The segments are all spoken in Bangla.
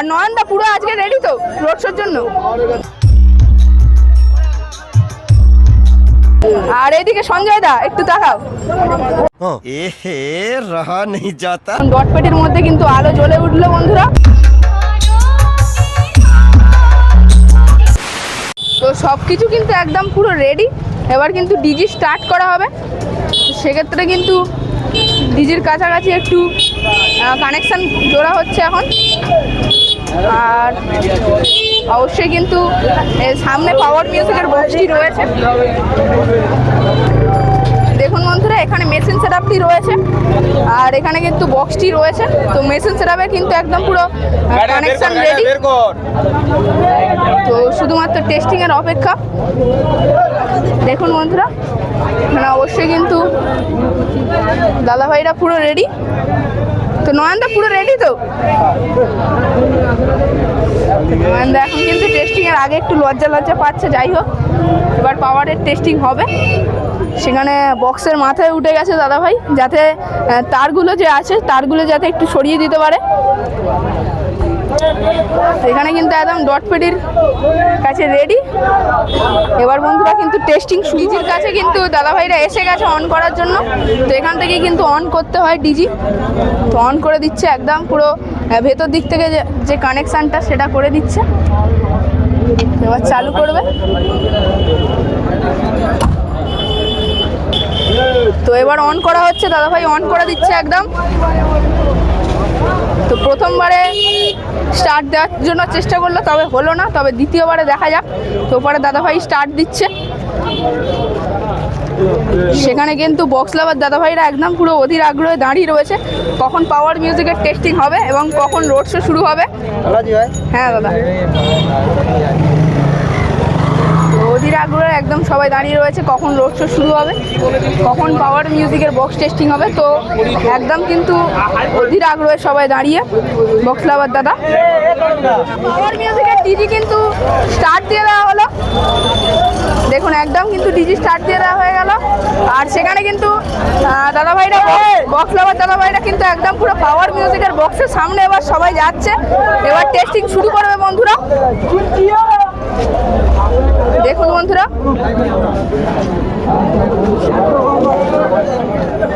আর নয়নদা পুরো আজকে রেডি তো রোড শোর জন্য। আর এদিকে সঞ্জয় দা একটু তাকাও। হ্যাঁ। এহে রাহা নেই যাতা। ডটপেটের মধ্যে কিন্তু আলো জ্বলে উঠল বন্ধুরা। তো সব কিছু কিন্তু একদম পুরো রেডি এবার কিন্তু ডিজি স্টার্ট করা হবে। সেক্ষেত্রে কিন্তু ডিজির কাছাকাছি একটু কানেকশান জোড়া হচ্ছে এখন। আর অবশ্যই কিন্তু সামনে পাওয়ার মিউজিকের বক্সটি রয়েছে। দেখুন বন্ধুরা, এখানে মেশিন সেটআপটি রয়েছে, আর এখানে কিন্তু বক্সটি রয়েছে। তো মেশিন সেটআপে কিন্তু একদম পুরো কানেকশন রেডি তো শুধুমাত্র টেস্টিং এর অপেক্ষা। দেখুন বন্ধুরা, এখানে অবশ্যই কিন্তু দাদাভাইরা পুরো রেডি তো নয়নদা পুরো রেডি তো? নয়নদা এখন কিন্তু টেস্টিং এর আগে একটু লজ্জা লজ্জা পাচ্ছে, যাই হোক। এবার পাওয়ারের টেস্টিং হবে। সেখানে বক্সের মাথায় উঠে গেছে দাদা ভাই যাতে তারগুলো যে আছে, তারগুলো যাতে একটু সরিয়ে দিতে পারে। এখানে কিন্তু একদম ডট পেডির কাছে রেডি এবার বন্ধুরা কিন্তু টেস্টিং ডিজির কাছে কিন্তু দাদাভাইরা এসে গেছে অন করার জন্য। তো এখান থেকে কিন্তু অন করতে হয় ডিজি। তো অন করে দিচ্ছে একদম পুরো ভেতর দিক থেকে যে কানেকশানটা সেটা করে দিচ্ছে। এবার চালু করবে। তো এবার অন করা হচ্ছে, দাদাভাই অন করে দিচ্ছে একদম। তো প্রথমবারে স্টার্ট দেওয়ার জন্য চেষ্টা করল তবে হলো না তবে দ্বিতীয়বারে দেখা যাক। তো পরে দাদাভাই স্টার্ট দিচ্ছে। সেখানে কিন্তু বক্স লাভার দাদাভাইরা একদম পুরো অধীর আগ্রহে দাঁড়িয়ে রয়েছে। কখন পাওয়ার মিউজিকের টেস্টিং হবে এবং কখন রোড শো শুরু হবে। হ্যাঁ দাদা। অধীর আগ্রহে একদম সবাই দাঁড়িয়ে রয়েছে কখন রোড শো শুরু হবে কখন পাওয়ার মিউজিকের বক্স টেস্টিং হবে তো একদম কিন্তু অধীর আগ্রহে সবাই দাঁড়িয়ে বক্স লাভার দাদা পাওয়ার মিউজিকের ডিজি কিন্তু স্টার্ট দিয়ে দেওয়া হলো। দেখুন একদম কিন্তু ডিজি স্টার্ট দিয়ে দেওয়া হয়ে গেল। আর সেখানে কিন্তু আহ, দাদাভাইরা বক্স লাভার দাদাভাইরা কিন্তু একদম পুরো পাওয়ার মিউজিকের বক্সের সামনে এবার সবাই যাচ্ছে। এবার টেস্টিং শুরু করবে বন্ধুরা। দেখুন বন্ধুরা।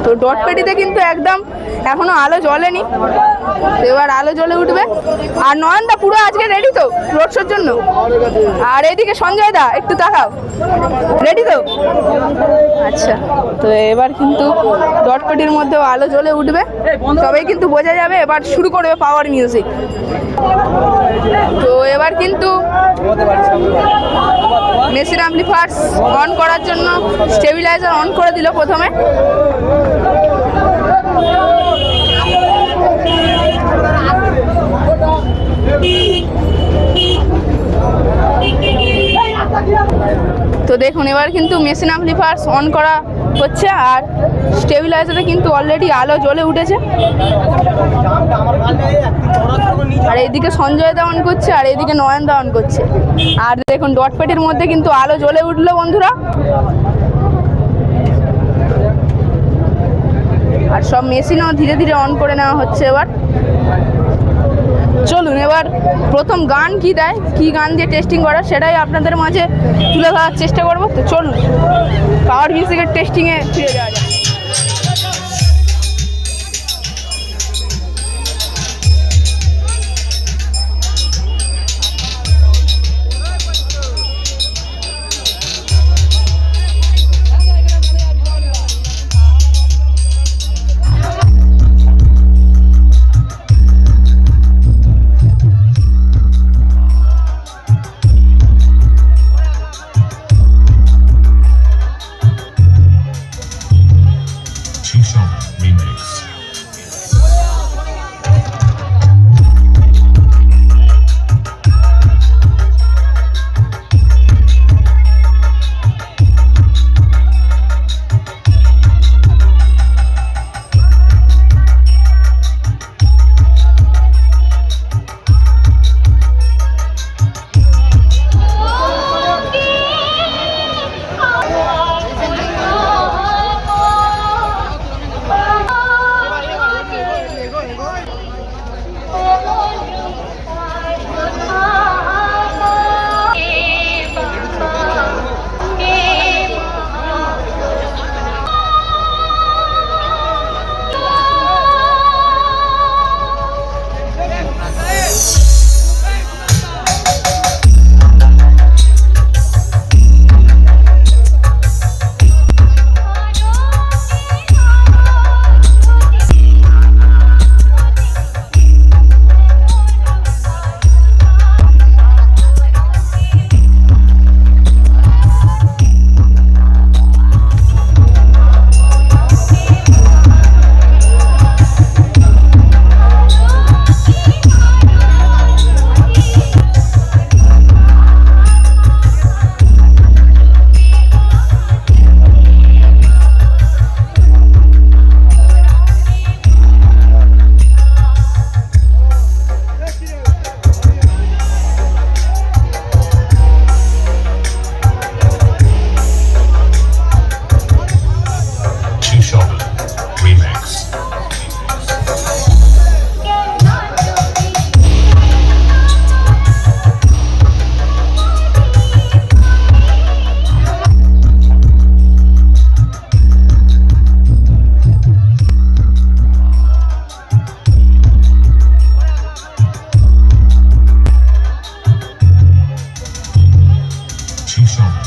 তো ডট পেটিতে কিন্তু একদম এখনও আলো জ্বলেনি। তো এবার আলো জ্বলে উঠবে। আর নয়নদা পুরো আজকে রেডি তো রোড শোর জন্য। আর এদিকে সঞ্জয় দা, একটু তাকাও। রেডি তো? আচ্ছা তো এবার কিন্তু ডট পেটির মধ্যেও আলো জ্বলে উঠবে। তবেই কিন্তু বোঝা যাবে এবার শুরু করবে পাওয়ার মিউজিক এবার কিন্তু মেশিন অ্যাম্পলিফায়ার্স অন করার জন্য স্টেবিলাইজার অন করে দিল প্রথমে। তো দেখুন, এবার কিন্তু মেশিন অ্যাম্পলিফায়ার্স অন করা হচ্ছে আর স্টেবিলাইজারে কিন্তু অলরেডি আলো জ্বলে উঠেছে। আর এইদিকে সঞ্জয় দা অন করছে, আর এইদিকে নয়ন দা অন করছে। আর দেখুন ডট পেটির মধ্যে কিন্তু আলো জ্বলে উঠল বন্ধুরা। আর সব মেশিনও ধীরে ধীরে অন করে নেওয়া হচ্ছে এবার। চলুন, এবার প্রথম গান কি দেয়? কি গান দিয়ে টেস্টিং করা? সেটাই আপনাদের মাঝে তুলে ধরার চেষ্টা করব। তো চলুন পাওয়ার মিউজিকের টেস্টিংয়ে ফিরে যাওয়া যাক। show.